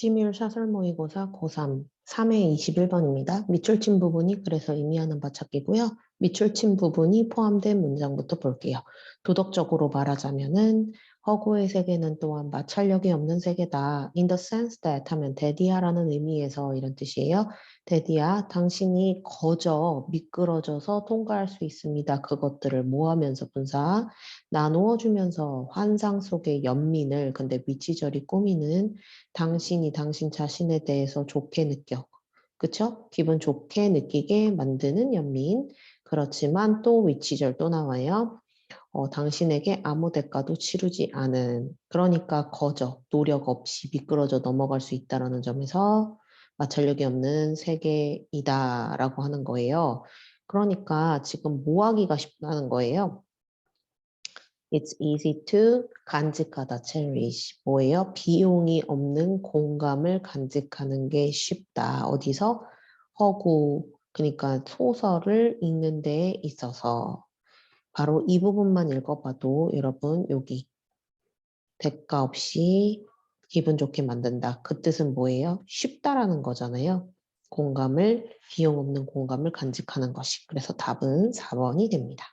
시뮬 샷을 모의고사 고3 3회 21번입니다. 밑줄친 부분이 그래서 의미하는 바 찾기고요. 밑줄친 부분이 포함된 문장부터 볼게요. 도덕적으로 말하자면은 허구의 세계는 또한 마찰력이 없는 세계다. In the sense that 하면 데디아라는 의미에서 이런 뜻이에요. 데디아, 당신이 거저 미끄러져서 통과할 수 있습니다. 그것들을 모하면서 분사, 나누어 주면서 환상 속의 연민을 근데 미치절이 꾸미는 당신이 당신 자신에 대해서 좋게 느껴. 그쵸? 기분 좋게 느끼게 만드는 연민. 그렇지만 또 위치절 또 나와요. 어, 당신에게 아무 대가도 치르지 않은 그러니까 거저 노력 없이 미끄러져 넘어갈 수 있다라는 점에서 마찰력이 없는 세계이다라고 하는 거예요. 그러니까 지금 뭐 하기가 쉽다는 거예요. It's easy to 간직하다, cherish. 뭐예요? 비용이 없는 공감을 간직하는 게 쉽다. 어디서? 허구, 그러니까 소설을 읽는 데 있어서. 바로 이 부분만 읽어봐도 여러분 여기 대가 없이 기분 좋게 만든다. 그 뜻은 뭐예요? 쉽다라는 거잖아요. 공감을, 비용 없는 공감을 간직하는 것이. 그래서 답은 4번이 됩니다.